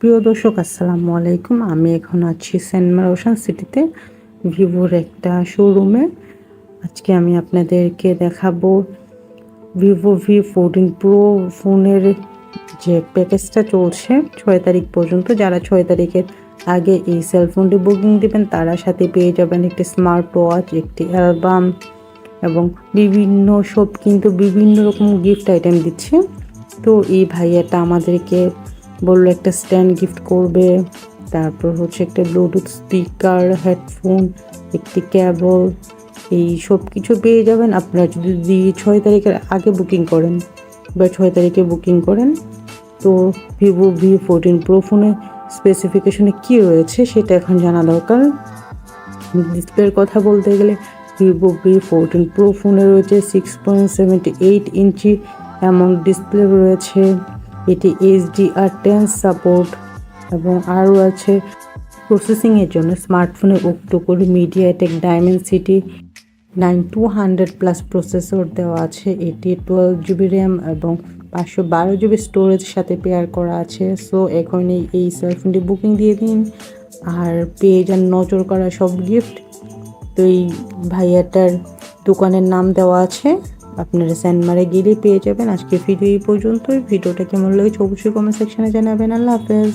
প্রিয় দর্শক, আসসালামু আলাইকুম। আমি এখন আছি সেন্ট মার সিটিতে ভিভোর একটা শোরুমে। আজকে আমি আপনাদেরকে দেখাবো ভিভো ভি ফোরটিন প্রো ফোনের যে প্যাকেজটা চলছে ছয় তারিখ পর্যন্ত। যারা ছয় তারিখের আগে এই সেলফোনটি বুকিং দিবেন, তারা সাথে পেয়ে যাবেন একটি স্মার্ট ওয়াচ একটি অ্যালবাম এবং বিভিন্ন সব কিন্তু বিভিন্ন রকম গিফট আইটেম দিচ্ছে। তো এই ভাইয়াটা আমাদেরকে বলল, একটা স্ট্যান্ড গিফট করবে। তারপর হচ্ছে একটা ব্লুটুথ স্পিকার হেডফোন একটি ক্যাবল এই সব কিছু পেয়ে যাবেন। আপনারা যদি ছয় তারিখের আগে বুকিং করেন, বা ছয় তারিখে বুকিং করেন, তো ভিভো ভি ফোরটিন প্রো ফোনে স্পেসিফিকেশনে কী রয়েছে সেটা এখন জানা দরকার। ডিসপ্লের কথা বলতে গেলে ভিভো ভি ফোরটিন প্রো ফোনে রয়েছে six point seventy eight inch amount display রয়েছে। এটি এইচডিআর টেন সাপোর্ট এবং আরও আছে প্রসেসিংয়ের জন্য স্মার্টফোনে octa core MediaTek Dimensity nine two hundred plus processor দেওয়া আছে। এটি টুয়েলভ জিবি র্যাম এবং পাঁচশো বারো জিবি স্টোরেজ সাথে পেয়ার করা আছে। সো এখন এই সেলফোনটি বুকিং দিয়ে দিন। আর পেয়ে যান নজর করা সব গিফট তো এই ভাইয়াটার দোকানের নাম দেওয়া আছে। আপনারা স্যান্ডমারে গেলেই পেয়ে যাবেন। আজকে ভিডিও এই পর্যন্তই। ভিডিওটা কেমন লেগেছে অবশ্যই কমেন্ট সেকশনে জানাবেন। আল্লাহ হাফেজ।